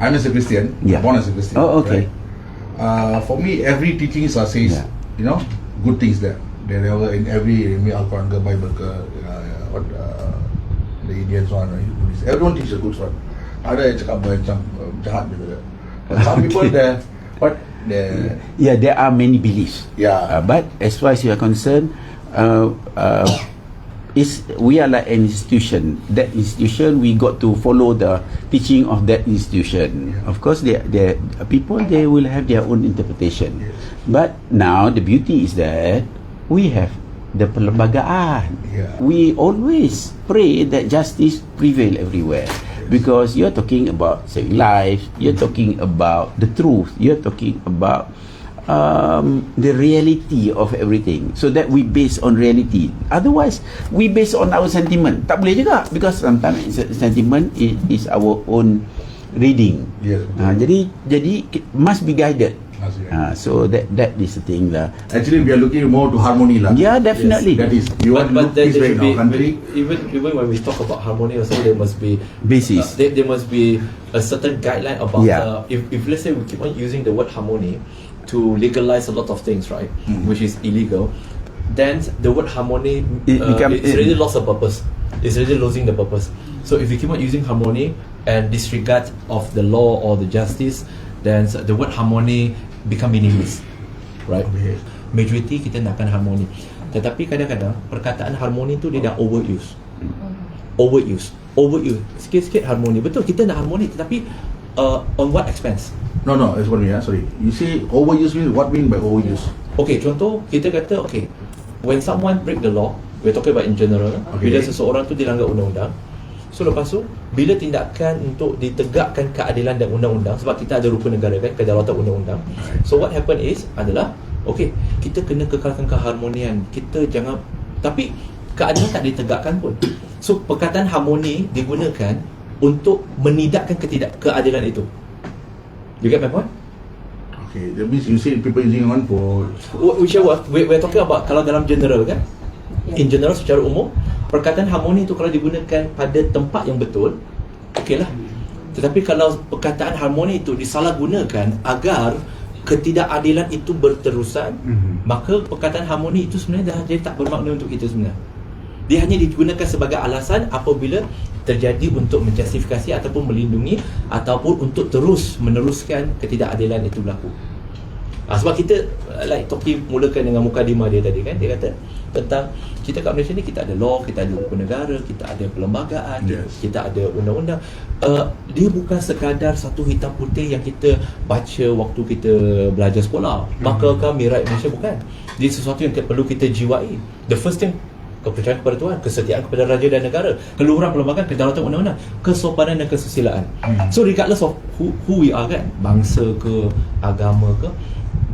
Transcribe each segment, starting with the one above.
I'm as a Christian, Yeah. born as a Christian. Oh, okay. right? Uh, for me, every teaching uh, says, Yeah. you know, good things there. They never in every in Al-Quran ke Bible ke uh, what uh, the Indians one, Buddhist, everyone teaches good one. Ada yang cakap macam jahat. But some people there, what they Yeah, there are many beliefs. Yeah. Uh, but as far as you are concerned, uh, uh, is we are like an institution. That institution, we got to follow the teaching of that institution. Yeah. Of course, they, they people they will have their own interpretation. Yes. But now the beauty is that we have the perlembagaan. Yeah. We always pray that justice prevail everywhere. Because you're talking about saving lives, you're talking about the truth, you're talking about um, the reality of everything. So that we base on reality. Otherwise, we base on our sentiment. Tak boleh juga because sometimes se- sentiment is, is our own reading. Yes, Ha, jadi jadi it must be guided. Must be Ha, so that that is the thing lah. Actually, we are looking more to harmony lah. Yeah, definitely. That is, you want to look there, peace there right should in be, our country. even even when we talk about harmony also there must be Basis. uh, there, there must be a certain guideline about Yeah. uh, if, if let's say we keep on using the word harmony to legalize a lot of things right Mhm. which is illegal then the word harmony It uh, become- it's it- really lost the purpose it's really losing the purpose so if we keep on using harmony and disregard of the law or the justice then the word harmony become meaningless right majority kita nakkan harmoni tetapi kadang-kadang perkataan harmoni tu dia dah overuse overuse overuse sikit-sikit harmoni betul kita nak harmoni tetapi uh, on what expense No, no, that's what I mean. ah, Sorry. You say overuse means what mean by overuse? Okay, contoh kita kata okay, when someone break the law, we're talking about in general. Okay. Bila seseorang tu dilanggar undang-undang, so lepas tu bila tindakan untuk ditegakkan keadilan dan undang-undang sebab kita ada rupa negara kan, kedaulatan undang-undang. So what happen is adalah okay, kita kena kekalkan keharmonian. Kita jangan tapi keadilan tak ditegakkan pun. So perkataan harmoni digunakan untuk menidakkan ketidak keadilan itu. You get my point? Okay, that means you say people using one for Wh- whichever we, we're talking about kalau dalam general kan in general secara umum perkataan harmoni tu kalau digunakan pada tempat yang betul okey lah tetapi kalau perkataan harmoni itu disalahgunakan agar ketidakadilan itu berterusan Mhm. maka perkataan harmoni itu sebenarnya dah jadi tak bermakna untuk kita sebenarnya dia hanya digunakan sebagai alasan apabila terjadi untuk menjustifikasi ataupun melindungi ataupun untuk terus meneruskan ketidakadilan itu berlaku. Ah, sebab kita like Toki mulakan dengan mukadimah dia tadi kan dia kata tentang kita kat Malaysia ni kita ada law, kita ada hukum negara, kita ada perlembagaan, Yes. kita ada undang-undang. Uh, dia bukan sekadar satu hitam putih yang kita baca waktu kita belajar sekolah. Maka kami rakyat Malaysia bukan. Dia sesuatu yang perlu kita jiwai. The first thing kepercayaan kepada Tuhan, kesetiaan kepada raja dan negara, keluhuran perlembagaan, kedaulatan undang-undang, kesopanan dan kesusilaan. Hmm. So regardless of who, who we are kan, bangsa ke, agama ke,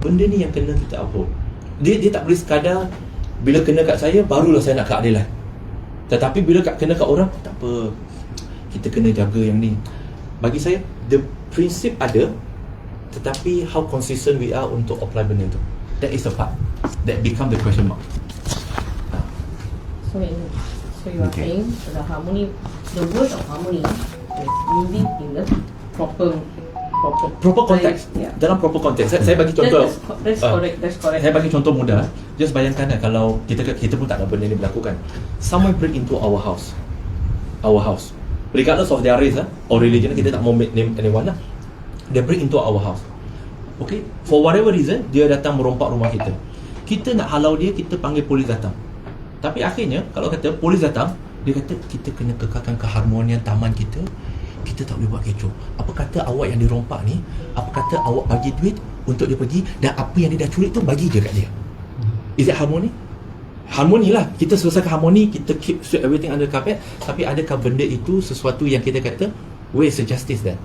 benda ni yang kena kita uphold. Dia dia tak boleh sekadar bila kena kat saya barulah saya nak keadilan. Tetapi bila kat kena kat orang tak apa. Kita kena jaga yang ni. Bagi saya the prinsip ada tetapi how consistent we are untuk apply benda tu. That is the part that become the question mark. So, in, so you are Okay. saying the harmony, the word of harmony is using in the proper, proper, Proper context. Yeah. Dalam proper context. Saya, saya bagi contoh. that's, that's Ah. correct. That's correct. Saya bagi contoh mudah. Just bayangkan lah kalau kita kita pun tak ada benda ni berlaku kan. Someone break into our house. Our house. Regardless of their race lah, or religion, kita tak mau name anyone lah. They break into our house. Okay? For whatever reason, dia datang merompak rumah kita. Kita nak halau dia, kita panggil polis datang. Tapi akhirnya, kalau kata polis datang, dia kata kita kena kekalkan keharmonian taman kita. Kita tak boleh buat kecoh. Apa kata awak yang dirompak ni, apa kata awak bagi duit untuk dia pergi dan apa yang dia dah curi tu bagi je kat dia. Is it harmony? Harmoni lah. Kita selesaikan harmoni, kita keep everything under carpet. Tapi adakah benda itu sesuatu yang kita kata, where's the justice then?